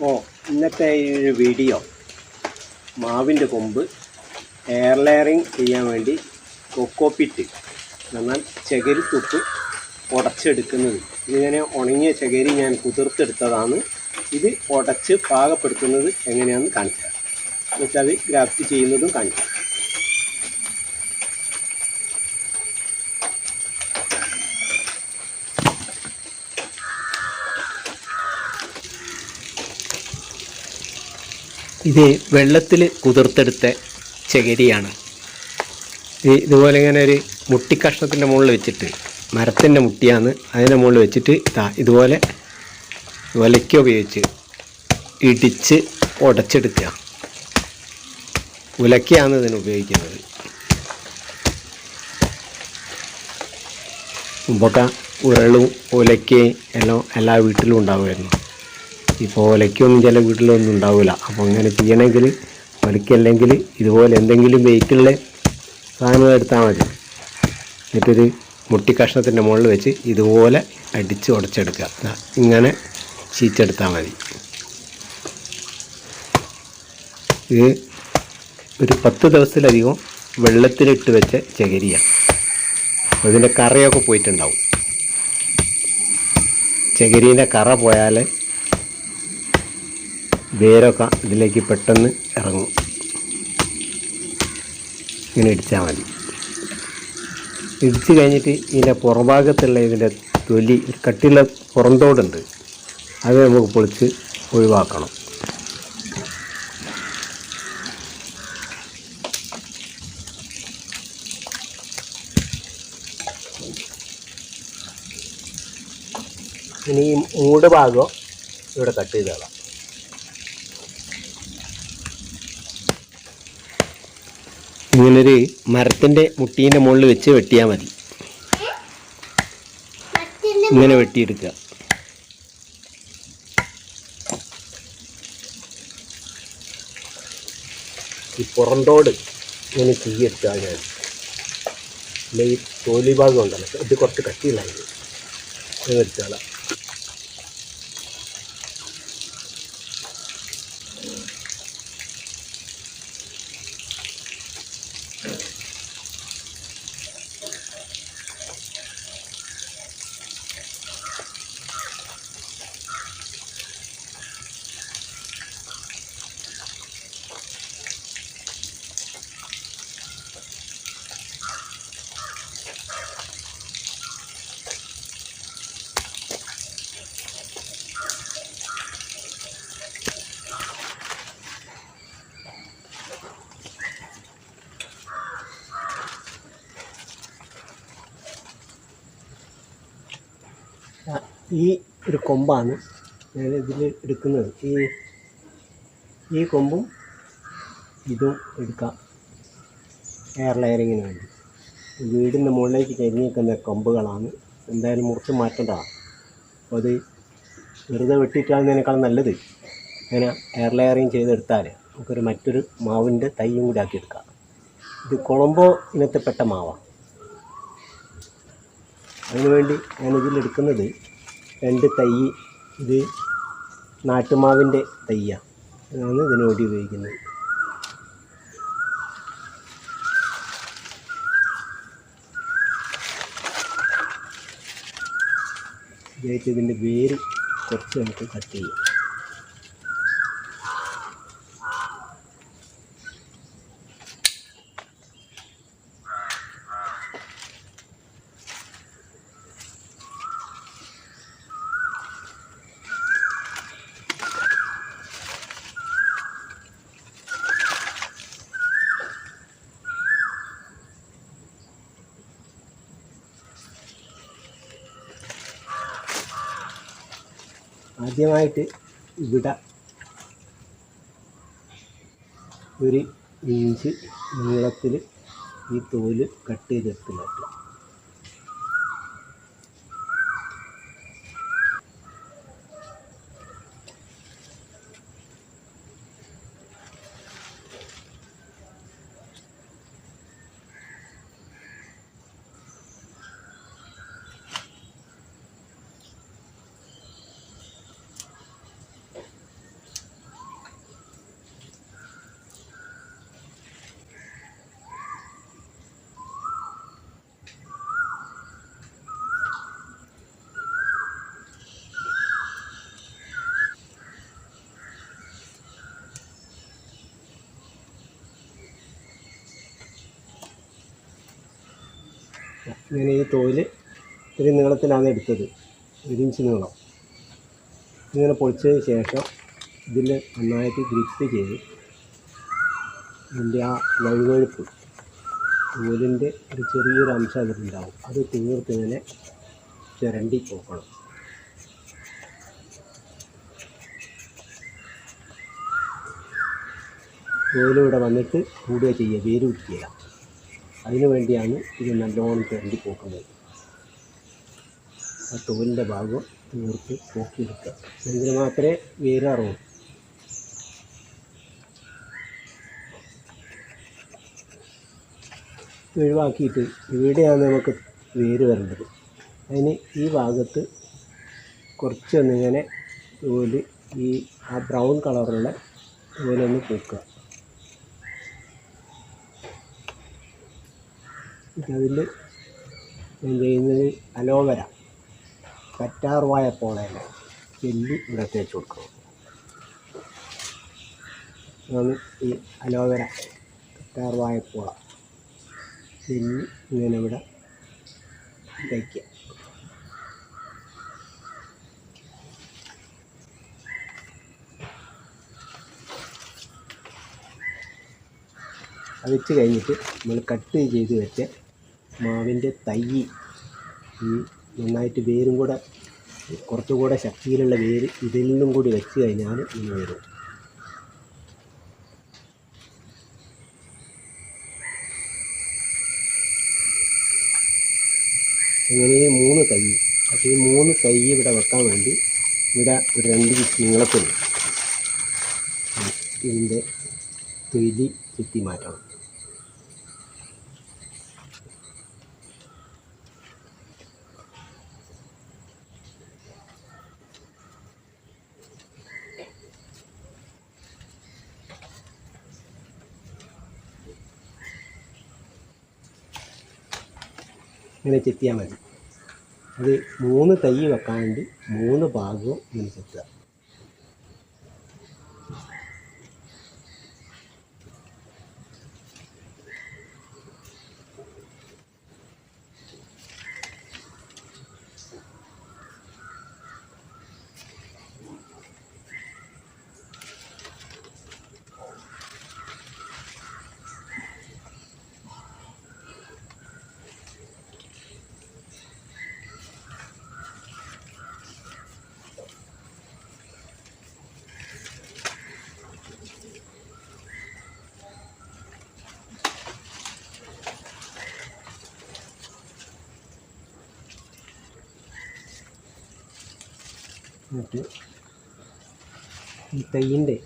അപ്പോൾ ഇന്നത്തെ ഈ ഒരു വീഡിയോ മാവിന്റെ കൊമ്പ് എയർ ലെയറിങ് ചെയ്യാൻ വേണ്ടി കൊക്കോപ്പിറ്റ് എന്നാൽ ചകിരി തുപ്പ് ഉടച്ചെടുക്കുന്നത്. ഇതിങ്ങനെ ഉണങ്ങിയ ചകിരി ഞാൻ കുതിർത്തെടുത്തതാണ്. ഇത് ഉടച്ച് പാകപ്പെടുത്തുന്നത് എങ്ങനെയാണെന്ന് തരാം എന്നുവെച്ചാൽ അത് ഗ്രാഫ്റ്റ് ചെയ്യുന്നതും കാണിച്ചു ഇത് വെള്ളത്തിൽ കുതിർത്തെടുത്ത ചകിരിയാണ്. ഇത് ഇതുപോലെ ഇങ്ങനെ ഒരു മുട്ടിക്കഷ്ണത്തിന്റെ മുകളിൽ വെച്ചിട്ട് മരത്തിന്റെ മുട്ടിയാണ് അതിന്റെ മുകളിൽ വെച്ചിട്ട് ഇതാ ഇതുപോലെ ഒലയ്ക്ക ഉപയോഗിച്ച് ഇടിച്ച് ഉടച്ചെടുക്കുക ഉലക്കയാണ് ഇതിന് ഉപയോഗിക്കുന്നത്. മുമ്പൊക്കെ ഉരളും ഉലക്കയും എല്ലാം എല്ലാ വീട്ടിലും ഉണ്ടാവുമായിരുന്നു. ഇപ്പോൾ ഒലയ്ക്കൊന്നും ചില വീട്ടിലൊന്നും ഉണ്ടാവില്ല അപ്പോൾ അങ്ങനെ ചെയ്യണമെങ്കിൽ ഒലയ്ക്കല്ലെങ്കിൽ ഇതുപോലെ എന്തെങ്കിലും വെയിറ്റുള്ള സാധനം എടുത്താൽ മതി. എന്നിട്ടൊരു മുട്ടി കഷ്ണത്തിന്റെ മുകളിൽ വെച്ച് ഇതുപോലെ അടിച്ച് ഉടച്ചെടുക്കുക. ഇങ്ങനെ ചീച്ചെടുത്താൽ മതി. ഇത് ഒരു പത്ത് ദിവസത്തിലധികം വെള്ളത്തിലിട്ട് വെച്ച ചകരിയാണ്. അതിന്റെ കറയൊക്കെ പോയിട്ടുണ്ടാവും. ചകിരീന്റെ കറ പോയാൽ വേരൊക്കെ ഇതിലേക്ക് പെട്ടെന്ന് ഇറങ്ങും. ഇങ്ങനെ ഇടിച്ചാൽ മതി. ഇടിച്ച് കഴിഞ്ഞിട്ട് ഇതിന്റെ പുറഭാഗത്തുള്ള ഇതിന്റെ തൊലി ഒരു കട്ടിയുള്ള പുറന്തോടുണ്ട് അത് നമുക്ക് പൊളിച്ച് ഒഴിവാക്കണം. ഇനി ഈ മൂട് ഭാഗം ഇവിടെ കട്ട് ചെയ്ത് ഇങ്ങനൊരു മരത്തിന്റെ മുട്ടീന്റെ മുകളിൽ വെച്ച് വെട്ടിയാൽ മതി. ഇങ്ങനെ വെട്ടിയെടുക്കുക. ഈ പുറന്തോട് ഇങ്ങനെ തീയെടുത്താൽ ഞാൻ. ഈ തോലി ഭാഗം ഉണ്ടല്ലോ ഇത് കുറച്ച് കട്ടിയിലായിരുന്നു എടുത്താളാം ഈ ഒരു കൊമ്പാണ് ഞാൻ ഇതിൽ എടുക്കുന്നത്. ഈ ഈ കൊമ്പും ഇതും എടുക്കാം. എയർ ലെയറിങ്ങിന് വേണ്ടി. വീടിന്റെ മുകളിലേക്ക് കരിഞ്ഞ് നിൽക്കുന്ന കൊമ്പുകളാണ് എന്തായാലും മുറിച്ച് മാറ്റേണ്ടതാണ്. അപ്പോൾ അത് വെറുതെ വെട്ടിയിട്ടാകുന്നതിനേക്കാൾ നല്ലത് ഇങ്ങനെ എയർ ലെയറിങ് ചെയ്തെടുത്താൽ നമുക്കൊരു മറ്റൊരു മാവിന്റെ തൈയും കൂടി ആക്കിയെടുക്കാം. ഇത് കുളമ്പോ ഇനത്തിൽപ്പെട്ട മാവാണ്. അതിനുവേണ്ടി ഞാൻ ഇതിലെടുക്കുന്നത് രണ്ട് തൈ. ഇത് നാട്ടുമാവിന്റെ തയ്യാണ് അതാണ് ഇതിനു വേണ്ടി ഉപയോഗിക്കുന്നത്. ഉപയോഗിച്ചതിന്റെ വേര് കുറച്ച് നമുക്ക് കട്ട് ചെയ്യാം. ആദ്യമായിട്ട് ഇവിടെ ഒരു ഇഞ്ച് നീളത്തിൽ ഈ തോൽ കട്ട് ചെയ്തെടുത്ത് ഇങ്ങനെ ഈ തോൽ ഇത്തിരി നീളത്തിലാണ് എടുത്തത്. ഒരു ഇഞ്ച് നീളം. ഇങ്ങനെ പൊളിച്ചതിന് ശേഷം ഇതിൽ നന്നായിട്ട് ഗ്രിപ്പ് ചെയ്ത് ഇതിന്റെ ആ വഴുവഴുപ്പ് തോലിന്റെ ഒരു ചെറിയൊരു അംശം അതിലുണ്ടാവും. അത് തീർത്ത് ഇങ്ങനെ ചിരണ്ടി പോക്കണം. തോലിവിടെ വന്നിട്ട് കൂടുക ചെയ്യുക വേര് പിടിക്കുക അതിനു വേണ്ടിയാണ് ഇത് നല്ലോണം ചിരണ്ടി പോക്കുന്നത്. ആ തോലിന്റെ ഭാഗം തീർത്ത് പോക്കിയെടുക്കുക. എങ്കിൽ മാത്രമേ വീരാറുള്ളൂ? ഒഴിവാക്കിയിട്ട് ഇവിടെയാണ് നമുക്ക് വേര് വരേണ്ടത്. അതിന് ഈ ഭാഗത്ത് കുറച്ചൊന്നിങ്ങനെ തോൽ ഈ ആ ബ്രൗൺ കളറുള്ള തോലൊന്ന് പൂക്കുക. അതിൽ ഞാൻ ചെയ്യുന്നത് അലോവര പോലെ പോളയുടെ ചെല്ലി ഇവിടെ തേച്ച് കൊടുക്കണം. അതാണ് ഈ അലോവര കറ്റാർവായ പോള. ചെല്ലി ഇങ്ങനെ ഇവിടെ തേക്കുക. അത് വെച്ച് കഴിഞ്ഞിട്ട് നമ്മൾ കട്ട് ചെയ്ത് വെച്ച മാവിന്റെ തൈ ഈ നന്നായിട്ട് വേരും കൂടെ കുറച്ചുകൂടെ ശക്തിയിലുള്ള വേര് ഇതിൽ നിന്നും കൂടി വെച്ച് കഴിഞ്ഞാൽ ഇങ്ങനെ വരും അങ്ങനെ മൂന്ന് തൈ അപ്പോൾ ഈ മൂന്ന് തൈ ഇവിടെ വെക്കാൻ വേണ്ടി ഇവിടെ ഒരു രണ്ട് നീളത്തിൽ ഇതിന്റെ തൊലി ചുറ്റി മാറ്റണം. ഇങ്ങനെ ചെത്തിയാൽ മതി. അത് മൂന്ന് തൈ വെക്കാൻ വേണ്ടി മൂന്ന് ഭാഗവും ഇങ്ങനെ ചെത്തുക. എന്നിട്ട് ഈ തൈന്റെ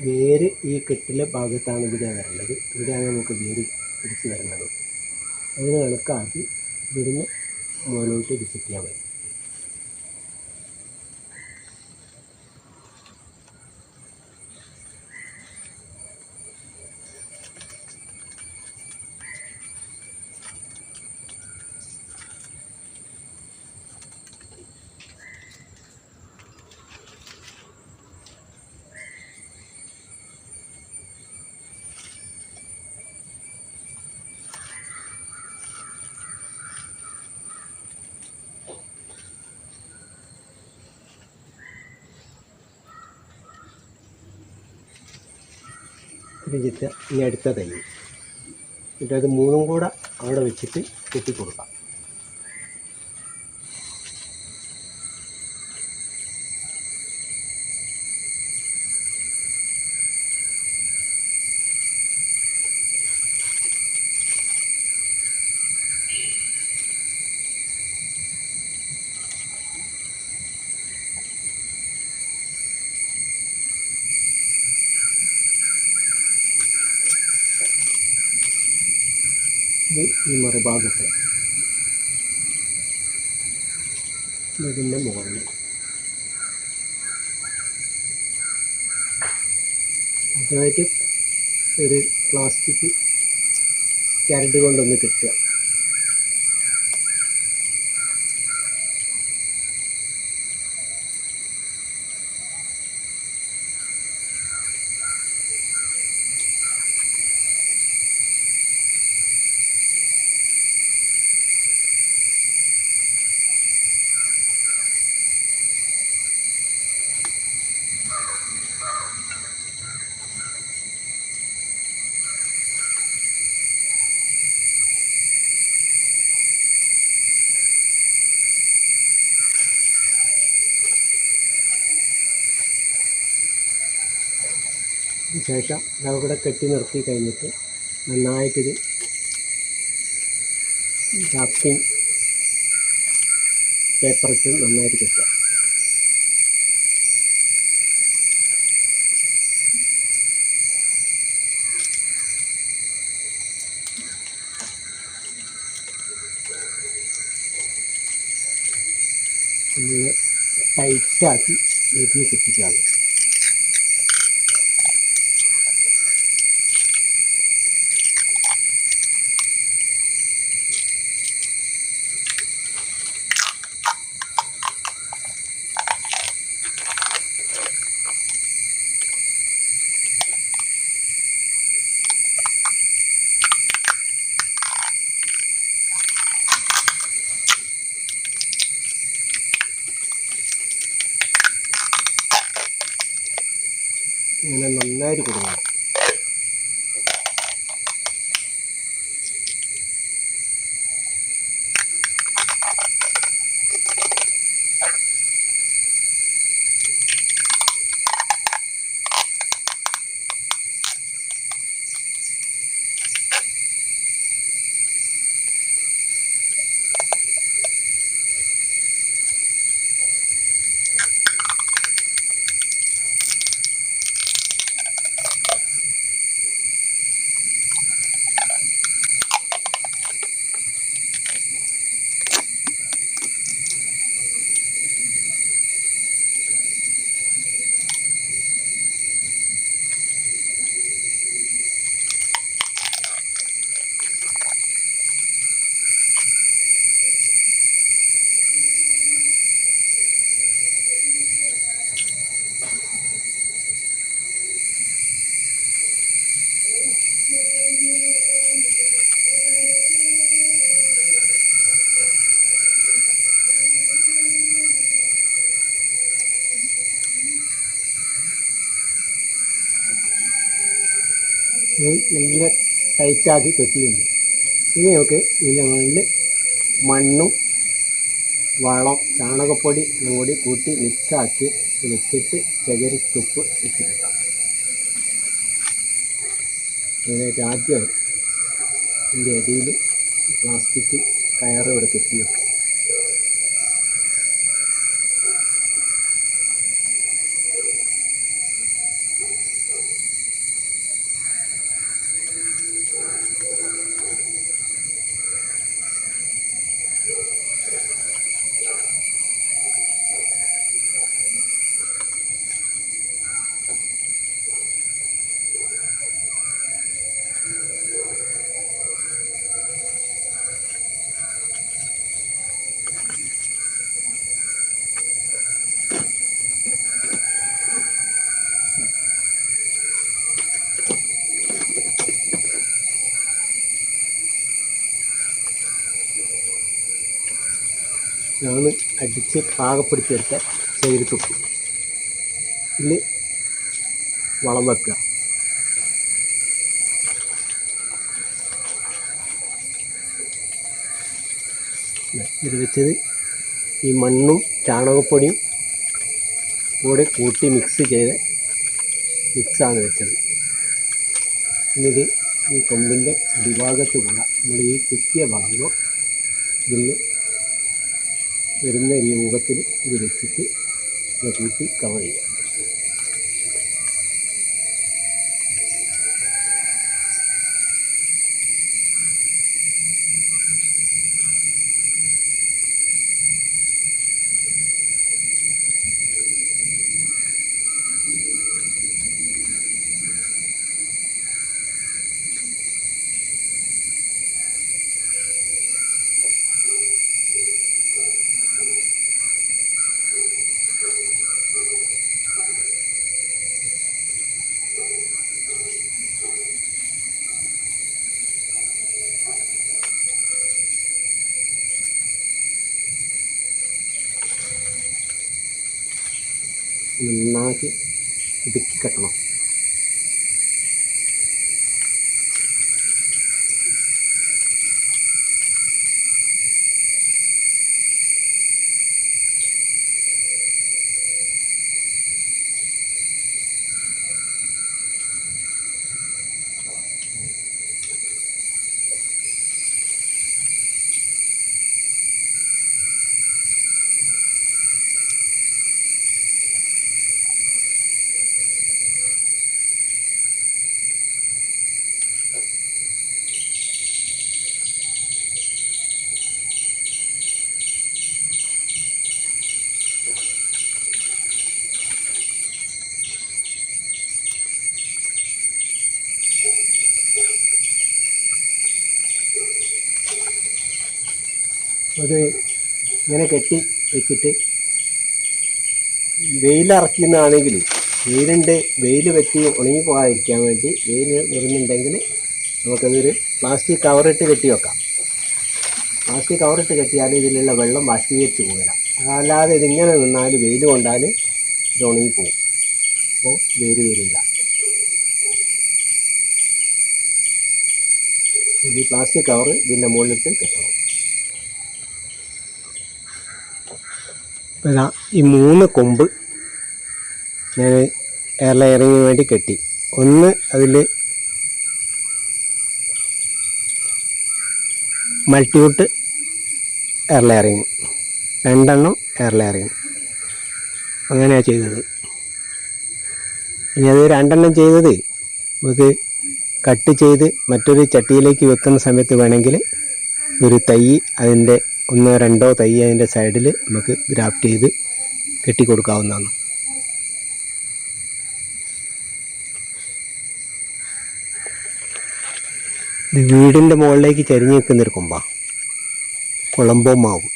വേര് ഈ കെട്ടിലെ ഭാഗത്താണ് ഇവിടെ വരേണ്ടത്. ഇവിടെയാണ് നമുക്ക് വേര് പിടിച്ച് വരേണ്ടത്. അതിന് കണക്കാക്കി ഇവിടുന്ന് മുകളിലോട്ട് വിസിറ്റിയാൽ മതി ഇത് ഇനി അടുത്ത തൈ. എന്നിട്ട് അത് മൂന്നും കൂടെ അവിടെ വെച്ചിട്ട് കെട്ടിക്കൊടുക്കാം ഇത് ഈ മറുഭാഗത്ത് ഇതിന്റെ മുകളിൽ. അതായിട്ട് ഒരു പ്ലാസ്റ്റിക് ചരട് കൊണ്ടൊന്ന് കെട്ടുക. ശേഷം അതവിടെ കെട്ടി നിർത്തി കഴിഞ്ഞിട്ട് നന്നായിട്ടിത് ഗ്രാഫ്റ്റിംഗ് പേപ്പറിട്ട് നന്നായിട്ട് കെട്ടുക. ടൈറ്റാക്കി നെറ്റിന് കെട്ടിക്കാണ്. ഇങ്ങനെ നന്നായിട്ട് കൊടുക്കണം. നല്ല ടൈറ്റാക്കി കെട്ടിയുണ്ട് ഇനി നമുക്ക് മുകളിൽ മണ്ണും വളം ചാണകപ്പൊടി കൂടി കൂട്ടി മിക്സാക്കി വെച്ചിട്ട് ചകരിത്തുപ്പ് തുപ്പ് വെച്ചിട്ടാം അതിനായിട്ട് ആദ്യം ഇതിന്റെ അടിയിൽ പ്ലാസ്റ്റിക് കയറ് ഇവിടെ കെട്ടി വെക്കും ഇതാണ് അടിച്ച് പാകപ്പെടുത്തിയെടുത്ത ചകിരി തുപ്പ് ഇതിൽ വളം വെക്കുക. ഇത് വെച്ചത് ഈ മണ്ണും ചാണകപ്പൊടിയും കൂടെ കൂട്ടി മിക്സ് ചെയ്ത് മിക്സാണ് വെച്ചത്. ഇന്നിത് ഈ കൊമ്പിന്റെ അടിഭാഗത്ത് കൂടെ നമ്മൾ ഈ കുത്തിയ ഭാഗങ്ങൾ ഇതിൽ വരുന്ന രൂപത്തിൽ ഇത് വെച്ചിട്ട് ഇത് കൂട്ടി കവർ ചെയ്യാം. നന്നാക്കി ഇടുക്കി കെട്ടണം. അത് ഇങ്ങനെ കെട്ടി വെച്ചിട്ട് വെയിലിറക്കുന്നതാണെങ്കിൽ വെയിലുണ്ട് വെയിൽ പറ്റി ഉണങ്ങി പോകാതിരിക്കാൻ വേണ്ടി വെയിൽ വരുന്നുണ്ടെങ്കിൽ നമുക്കതൊരു പ്ലാസ്റ്റിക് കവറിട്ട് കെട്ടി വെക്കാം. പ്ലാസ്റ്റിക് കവറിട്ട് കെട്ടിയാൽ ഇതിലുള്ള വെള്ളം ബാഷ്പീകരിച്ച് പോകില്ല. അതല്ലാതെ ഇതിങ്ങനെ നിന്നാൽ വെയിൽ കൊണ്ടാൽ ഇത് ഉണങ്ങിപ്പോവും അപ്പോൾ വേര് വരില്ല. ഇത് പ്ലാസ്റ്റിക് കവർ ഇതിന്റെ മുകളിലിട്ട് കെട്ടണം. ഇതാ ഈ മൂന്ന് കൊമ്പ് ഞാൻ എയർ വേണ്ടി കെട്ടി. ഒന്ന് അതിൽ മൾട്ടിയൂട്ട് എയർ ലെയറിങ് രണ്ടെണ്ണം എയർ ലെയറിങ് അങ്ങനെയാണ് ചെയ്തത്. ഇനി അത് രണ്ടെണ്ണം ചെയ്തത് നമുക്ക് കട്ട് ചെയ്ത് മറ്റൊരു ചട്ടിയിലേക്ക് വെക്കുന്ന സമയത്ത് വേണമെങ്കിൽ ഒരു തൈ അതിന്റെ ഒന്നോ രണ്ടോ തൈ അതിന്റെ സൈഡിൽ നമുക്ക് ഗ്രാഫ്റ്റ് ചെയ്ത് കെട്ടിക്കൊടുക്കാവുന്നതാണ്. ഇത് വീടിന്റെ മുകളിലേക്ക് ചരിഞ്ഞ് നിൽക്കുന്നൊരു കൊമ്പാണ്. കുളമ്പോ മാവ്.